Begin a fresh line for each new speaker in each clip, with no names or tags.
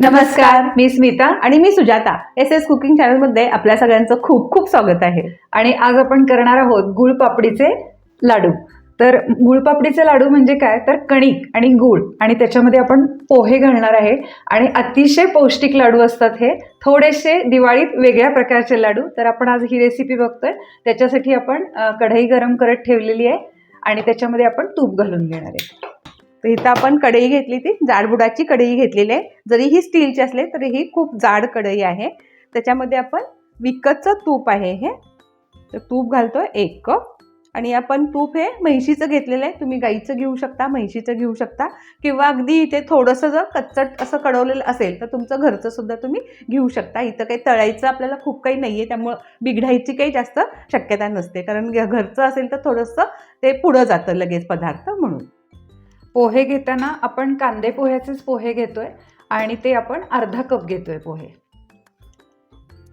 नमस्कार. मी स्मिता
आणि मी सुजाता. एस एस कुकिंग चॅनलमध्ये आपल्या सगळ्यांचं खूप खूप स्वागत आहे.
आणि आज आपण करणार आहोत गुळपापडीचे लाडू. तर गुळपापडीचे लाडू म्हणजे काय? तर कणिक आणि गुळ. आणि त्याच्यामध्ये आपण पोहे घालणार आहे. आणि अतिशय पौष्टिक लाडू असतात हे. थोडेसे दिवाळीत वेगळ्या प्रकारचे लाडू. तर आपण आज ही रेसिपी बघतोय. त्याच्यासाठी आपण कढई गरम करत ठेवलेली आहे. आणि त्याच्यामध्ये आपण तूप घालून घेणार आहे.
तर इथं आपण कढई घेतली ती जाडबुडाची कढई घेतलेली आहे. जरी ही स्टीलची असले तरी ही खूप जाड कढई आहे. त्याच्यामध्ये आपण विकतचं तूप आहे हे. तर तूप घालतो एक कप. आणि आपण तूप हे म्हैशीचं घेतलेलं आहे. तुम्ही गाईचं घेऊ शकता म्हैशीचं घेऊ शकता. किंवा अगदी इथे थोडंसं जर कच्चट असं कडवलेलं असेल तर तुमचं घरचं सुद्धा तुम्ही घेऊ शकता. इथं काही तळायचं आपल्याला खूप काही नाही आहे त्यामुळं बिघडायची काही जास्त शक्यता नसते. कारण घरचं असेल तर थोडंसं ते पुढं जातं लगेच पदार्थ म्हणून.
पोहे घेताना आपण कांदे पोह्याचेच पोहे घेतोय आणि ते आपण अर्धा कप घेतोय पोहे.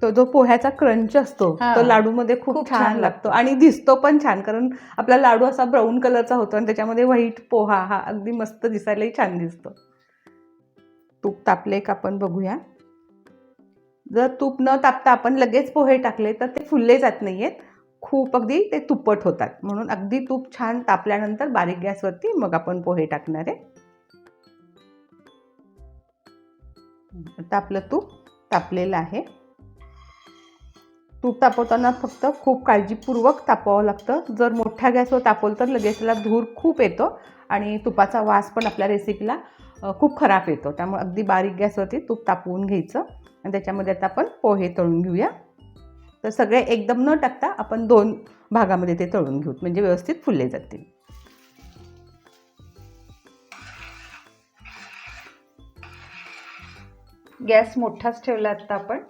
तो जो पोह्याचा क्रंच असतो. तो लाडूमध्ये खूप, छान लागतो. आणि दिसतो पण छान कारण आपला लाडू असा ब्राऊन कलरचा होतो आणि त्याच्यामध्ये व्हाईट पोहा हा अगदी मस्त दिसायलाही छान दिसतो. तूप तापले का आपण बघूया. जर तूप न तापता आपण लगेच पोहे टाकले तर ते फुलले जात नाहीयेत. खूप अगदी ते तुपट होतात. म्हणून अगदी तूप छान तापल्यानंतर बारीक गॅसवरती मग आपण पोहे टाकणार आहे. आता आपलं तूप तापलेलं आहे. तूप तापवताना फक्त खूप काळजीपूर्वक तापवावं लागतं. जर मोठ्या गॅसवर तापवलं तर लगेच त्याला धूर खूप येतो आणि तुपाचा वास पण आपल्या रेसिपीला खूप खराब येतो. त्यामुळे अगदी बारीक गॅसवरती तूप तापवून घ्यायचं. आणि त्याच्यामध्ये आता आपण पोहे तळून घेऊया. तर सगळे एकदम न टाकता आपण दोन भागामध्ये ते तळून घेऊ म्हणजे व्यवस्थित फुलले जातील.
गॅस मोठाच ठेवला आता आपण.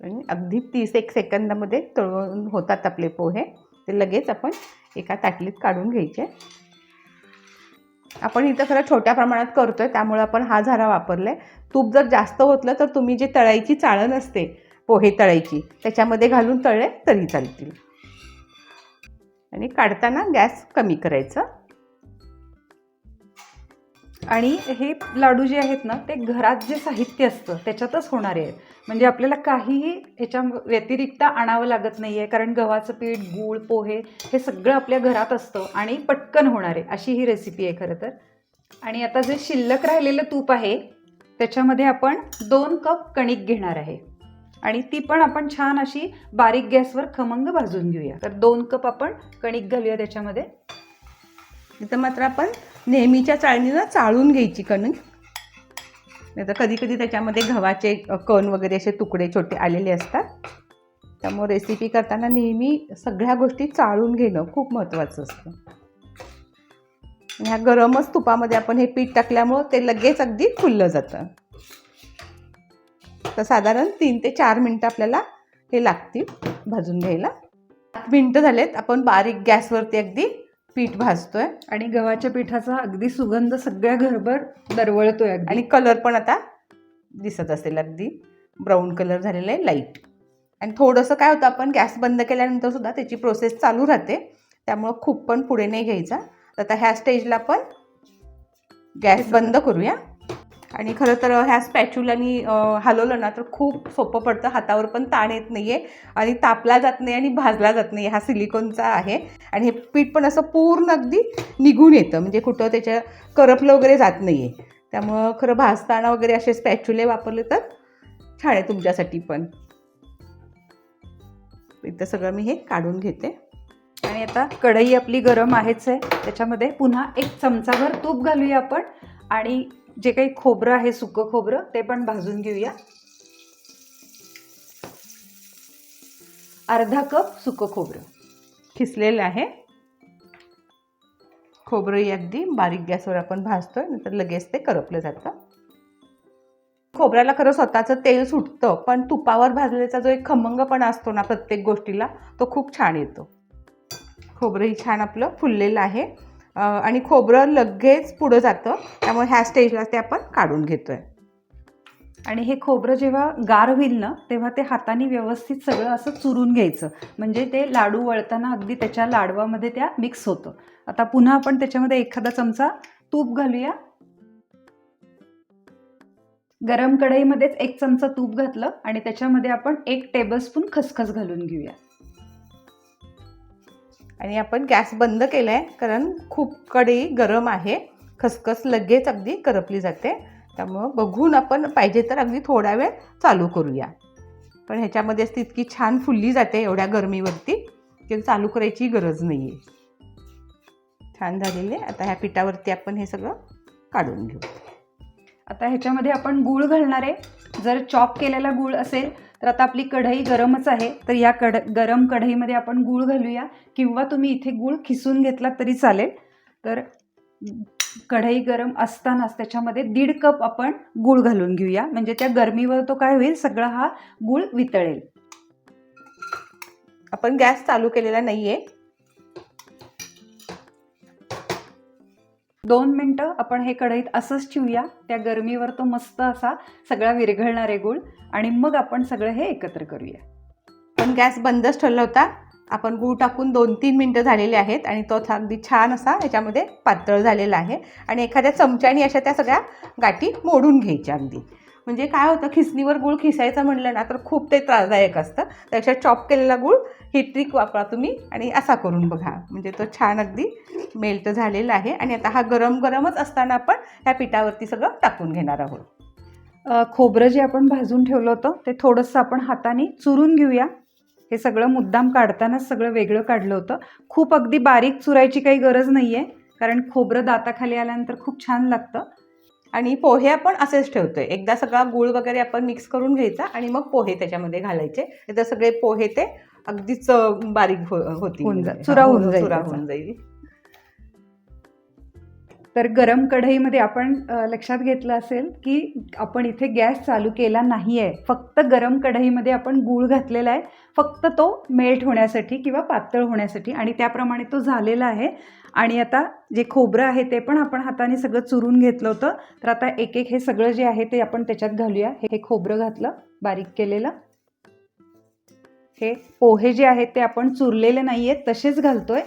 आणि अगदी तीस एक सेकंदामध्ये तळून होतात आपले पोहे. ते लगेच आपण एका ताटलीत काढून घ्यायचे. आपण इथं खरं छोट्या प्रमाणात करतोय त्यामुळे आपण हा झारा वापरलाय. तूप जर जास्त होतलं तर तुम्ही जे तळायची चाळण असते पोहे तळायची त्याच्यामध्ये घालून तळले तरी चालतील. आणि काढताना गॅस कमी करायचा.
आणि हे लाडू जे आहेत ना ते घरात जे साहित्य असतं त्याच्यातच होणारे आहेत. म्हणजे आपल्याला काहीही ह्याच्या व्यतिरिक्त आणावं लागत नाही आहे कारण गव्हाचं पीठ गूळ पोहे हे सगळं आपल्या घरात असतं आणि पटकन होणार आहे अशी ही रेसिपी आहे खरं तर. आणि आता जे शिल्लक राहिलेलं तूप आहे त्याच्यामध्ये आपण दोन कप कणिक घेणार आहे. आणि ती पण आपण छान अशी बारीक गॅसवर खमंग भाजून घेऊया. तर दोन कप आपण कणिक घालूया त्याच्यामध्ये.
इथं मात्र आपण नेहमीच्या चाळणीनं चाळून घ्यायची कणिक नाही तर कधी कधी त्याच्यामध्ये गव्हाचे कण वगैरे असे तुकडे छोटे आलेले असतात. त्यामुळे रेसिपी करताना नेहमी सगळ्या गोष्टी चाळून घेणं खूप महत्त्वाचं असतं. ह्या गरमच तुपामध्ये आपण हे पीठ टाकल्यामुळं ते लगेच अगदी फुललं जातं. तर साधारण तीन ते चार मिनटं आपल्याला हे लागतील भाजून घ्यायला. मिनटं झालेत आपण बारीक गॅसवरती अगदी पीठ भाजतोय.
आणि गव्हाच्या पिठाचा अगदी सुगंध सगळ्या घरभर दरवळतोय
आणि कलर पण आता दिसत असेल अगदी. ब्राऊन कलर झालेला आहे लाइट आणि थोडंसं काय होतं आपण गॅस बंद केल्यानंतर सुद्धा त्याची प्रोसेस चालू राहते. त्यामुळं खूप पण पुढे नाही घ्यायचा. तर आता ह्या स्टेजला आपण गॅस बंद करूया. आणि खरं तर ह्या स्पॅच्युलानी हलवलं ना तर खूप सोपं पडतं. हातावर पण ताण येत नाही आहे आणि तापला जात नाही आणि भाजला जात नाही. हा सिलिकॉनचा आहे. आणि हे पीठ पण असं पूर्ण अगदी निघून येतं. म्हणजे कुठं त्याच्या करपलं वगैरे जात नाही आहे त्यामुळं खरं भाजताना वगैरे असे स्पॅच्युले वापरले तर छान आहे तुमच्यासाठी पण. इथं सगळं मी हे काढून घेते.
आणि आता कढई आपली गरम आहेच आहे. त्याच्यामध्ये पुन्हा एक चमचाभर तूप घालूया आपण. आणि जे काही खोबरं आहे सुकं खोबरं ते पण भाजून घेऊया. अर्धा कप सुकं खोबरं.
खिसलेलं आहे. खोबरंही अगदी बारीक गॅसवर आपण भाजतोय नंतर लगेच ते करपलं जातं. खोबऱ्याला खरं स्वतःचं तेल सुटतं पण तुपावर भाजलेचा जो एक खमंगपणा असतो ना प्रत्येक गोष्टीला तो खूप छान येतो. खोबरंही छान आपलं फुललेलं आहे. आणि खोबरं लगेच पुढं जातं. त्यामुळे ह्या स्टेजला ते आपण काढून घेतोय.
आणि हे खोबरं जेव्हा गार होईल ना तेव्हा ते हाताने व्यवस्थित सगळं असं चुरून घ्यायचं. म्हणजे ते लाडू वळताना अगदी त्याच्या लाडवामध्ये त्या मिक्स होतं. आता पुन्हा आपण त्याच्यामध्ये एखादा चमचा तूप घालूया. गरम कढईमध्येच एक चमचा तूप घातलं आणि त्याच्यामध्ये आपण एक टेबलस्पून खसखस घालून घेऊया.
आणि आपण गॅस बंद केला आहे कारण खूप कढई गरम आहे. खसखस लगेच अगदी करपली जाते. त्यामुळं बघून आपण पाहिजे तर अगदी थोडा वेळ चालू करूया. पण ह्याच्यामध्येच ती इतकी छान फुलली जाते एवढ्या गरमीवरती की चालू करायची गरज नाही आहे छान झालेली. आहे आता ह्या पिठावरती आपण हे सगळं काढून घेऊ.
आता ह्याच्यामध्ये आपण गूळ घालणार आहे. जर चॉप केलेला गूळ असेल तर आता आपली कढई गरमच आहे तर या कढ गरम कढईमध्ये आपण गूळ घालूया. किंवा तुम्ही इथे गूळ खिसून घेतला तरी चालेल. तर कढई गरम असतानाच त्याच्यामध्ये दीड कप आपण गूळ घालून घेऊया. म्हणजे त्या गरमीवर तो काय होईल? सगळा हा गूळ वितळेल.
आपण गॅस चालू केलेला नाही आहे
दोन मिनटं आपण हे कढईत असंच ठेवूया. त्या गरमीवर तो मस्त असा सगळा विरघळणारे गूळ. आणि मग आपण सगळं हे एकत्र करूया.
पण गॅस बंदच ठेवला होता. आपण गूळ टाकून दोन तीन मिनटं झालेले आहेत आणि तो अगदी छान असा याच्यामध्ये पातळ झालेला आहे. आणि एखाद्या चमच्याने अशा त्या सगळ्या गाठी मोडून घ्यायच्या अगदी. म्हणजे काय होतं खिसणीवर गूळ खिसायचं म्हणलं ना तर खूप ते त्रासदायक असतं. त्यापेक्षा चॉप केलेला गूळ ही ट्रिक वापरा तुम्ही आणि असा करून बघा. म्हणजे तो छान अगदी मेल्ट झालेला आहे आणि आता हा गरम गरमच असताना आपण ह्या पिठावरती सगळं टाकून घेणार आहोत.
खोबरं जे आपण भाजून ठेवलं होतं ते थोडंसं आपण हाताने चुरून घेऊया. हे सगळं मुद्दाम काढतानाच सगळं वेगळं काढलं होतं. खूप अगदी बारीक चुरायची काही गरज नाही आहे कारण खोबरं दाताखाली आल्यानंतर खूप छान लागतं.
आणि पोहे आपण असेच ठेवतोय. एकदा सगळा गूळ वगैरे आपण मिक्स करून घ्यायचा आणि मग पोहे त्याच्यामध्ये घालायचे. एकदा सगळे पोहे ते अगदीच बारीक हो- होतील.
होऊन जा-
हा,
चुरा होऊन
हो, चुरा. होऊन जाईल.
तर गरम कढईमध्ये आपण लक्षात घेतलं असेल की आपण इथे गॅस चालू केला नाही आहे फक्त गरम कढईमध्ये आपण गूळ घातलेला आहे. फक्त तो मेल्ट होण्यासाठी किंवा पातळ होण्यासाठी आणि त्याप्रमाणे तो झालेला आहे. आणि आता जे खोबरं आहे ते पण आपण हाताने सगळं चुरून घेतलं होतं. तर आता एक एक हे सगळं जे आहे ते आपण त्याच्यात घालूया. हे खोबरं घातलं बारीक केलेलं. हे पोहे जे आहेत ते आपण चुरलेले नाही आहेत तसेच घालतोय.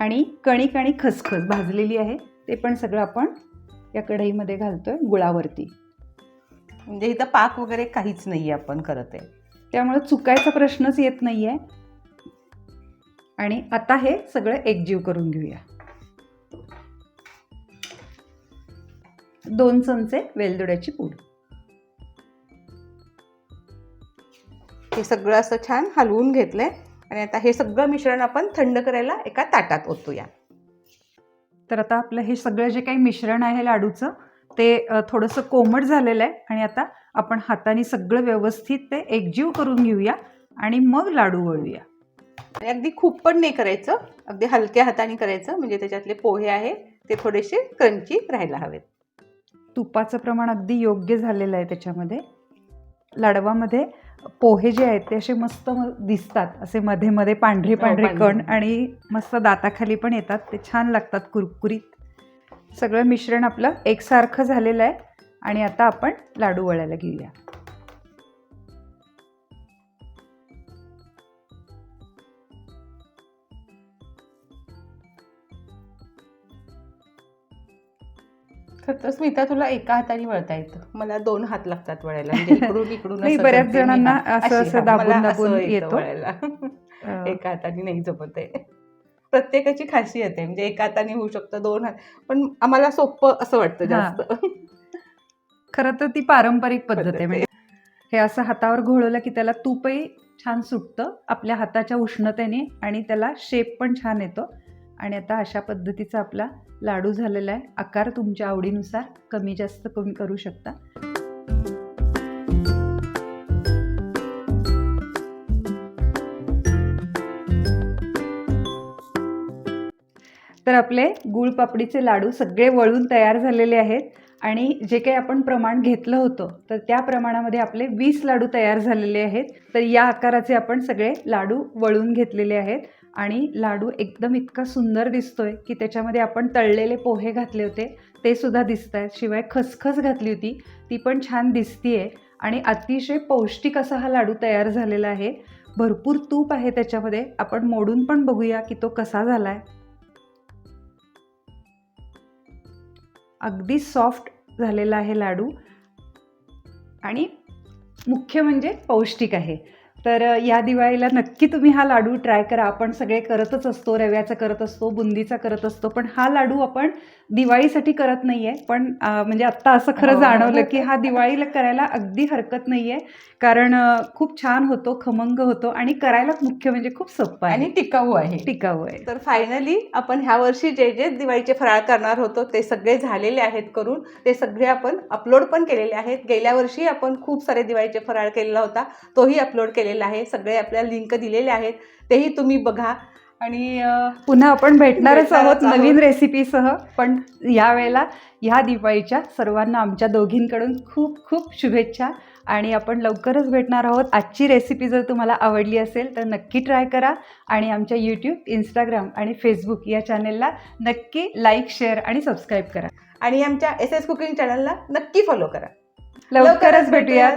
आणि कणिक आणि खसखस भाजलेली आहे. ते पण सगळं आपण या कढईमध्ये घालतोय गुळावरती.
म्हणजे इथं पाक वगैरे काहीच नाही आपण करत आहे.
त्यामुळे चुकायचा प्रश्नच येत नाही आहे आणि आता हे सगळं एकजीव करून घेऊया. दोन चमचे वेलदोड्याची पूड.
हे सगळं असं छान हलवून घेतलंय. आणि आता हे सगळं मिश्रण आपण थंड करायला एका ताटात ओतूया.
तर आता आपलं हे सगळं जे काही मिश्रण आहे लाडूचं ते थोडंसं कोमट झालेलं आहे आणि आता आपण हाताने सगळं व्यवस्थित ते एकजीव करून घेऊया आणि मग लाडू वळूया.
अगदी खूप पण नाही करायचं अगदी हलक्या हाताने करायचं म्हणजे त्याच्यातले पोहे आहे ते थोडेसे क्रंची राहायला हवेत.
तुपाचं प्रमाण अगदी योग्य झालेलं आहे त्याच्यामध्ये. लाडवामध्ये पोहे जे आहेत ते असे मस्त दिसतात. असे मध्ये मध्ये पांढरे
हो,
पांढरे
पांढरे.
कण आणि मस्त दाताखाली पण येतात. ते छान लागतात कुरकुरीत. सगळं मिश्रण आपलं एकसारखं झालेलं आहे. आणि आता आपण लाडू वळायला घेऊया.
तर स्मिता तुला एका हाताने वळता येतं मला दोन हात लागतात वळायला म्हणजे इकडून इकडून
बऱ्याच. जणांना असं- असं दाबून- दाबून
येतं. वळायला. एका हाताने नाही जमत आहे प्रत्येकाची खासियत आहे म्हणजे एका हाताने होऊ शकतं दोन हात पण आम्हाला सोपं असं वाटतं. जास्त
खरं तर ती पारंपरिक पद्धत आहे. म्हणजे हे असं हातावर घोळवलं की त्याला तूपही छान सुटतं आपल्या हाताच्या उष्णतेने आणि त्याला शेप पण छान येतो आणि आता अशा पद्धतीचा आपला लाडू झालेला आहे. आकार तुमच्या आवडीनुसार कमी जास्त कमी करू शकता. तर आपले गुळपापडीचे लाडू सगळे वळून तयार झालेले आहेत. आणि जे काही आपण प्रमाण घेतलं होतं तर त्या प्रमाणामध्ये आपले वीस लाडू तयार झालेले आहेत. तर या आकाराचे आपण सगळे लाडू वळून घेतलेले आहेत. आणि लाडू एकदम इतका सुंदर दिसतोय की त्याच्यामध्ये आपण तळलेले पोहे घातले होते ते सुद्धा दिसत आहेत शिवाय खसखस घातली होती ती पण छान दिसतीये. आणि अतिशय पौष्टिक असा हा लाडू तयार झालेला आहे. भरपूर तूप आहे त्याच्यामध्ये. आपण मोडून पण बघूया की तो कसा झाला आहे अगदी सॉफ्ट झालेला आहे लाडू. आणि मुख्य म्हणजे पौष्टिक आहे. तर या दिवाळीला नक्की तुम्ही हा लाडू ट्राय करा. आपण सगळे करतच असतो रव्याचा करत असतो बुंदीचा करत असतो पण हा लाडू आपण दिवाळीसाठी करत नाही आहे पण म्हणजे आत्ता असं खरं
हो.
जाणवलं की हा दिवाळीला करायला अगदी हरकत नाही आहे कारण खूप छान होतो खमंग होतो आणि करायला मुख्य म्हणजे खूप सोपं
आणि
आहे
टिकाऊ आहे.
टिकाऊ आहे.
तर फायनली आपण ह्या वर्षी जे जे दिवाळीचे फराळ करणार होतो ते सगळे झालेले आहेत करून ते सगळे आपण अपलोड पण केलेले आहेत. गेल्या वर्षी आपण खूप सारे दिवाळीचे फराळ केलेला होता तोही अपलोड केलेला आहे. सगळे आपल्याला लिंक दिलेले आहेत. तेही तुम्ही बघा. आणि
पुन्हा आपण भेटणारच
आहोत.
नवीन रेसिपीसह पण यावेळेला ह्या दिवाळीच्या सर्वांना आमच्या दोघींकडून खूप खूप शुभेच्छा. आणि आपण लवकरच भेटणार आहोत. आजची रेसिपी जर तुम्हाला आवडली असेल तर नक्की ट्राय करा. आणि आमच्या यूट्यूब इंस्टाग्राम आणि फेसबुक या चॅनेलला नक्की लाईक शेअर आणि सबस्क्राईब करा.
आणि आमच्या एस एस कुकिंग चॅनलला नक्की फॉलो करा.
लवकरच भेटूयात.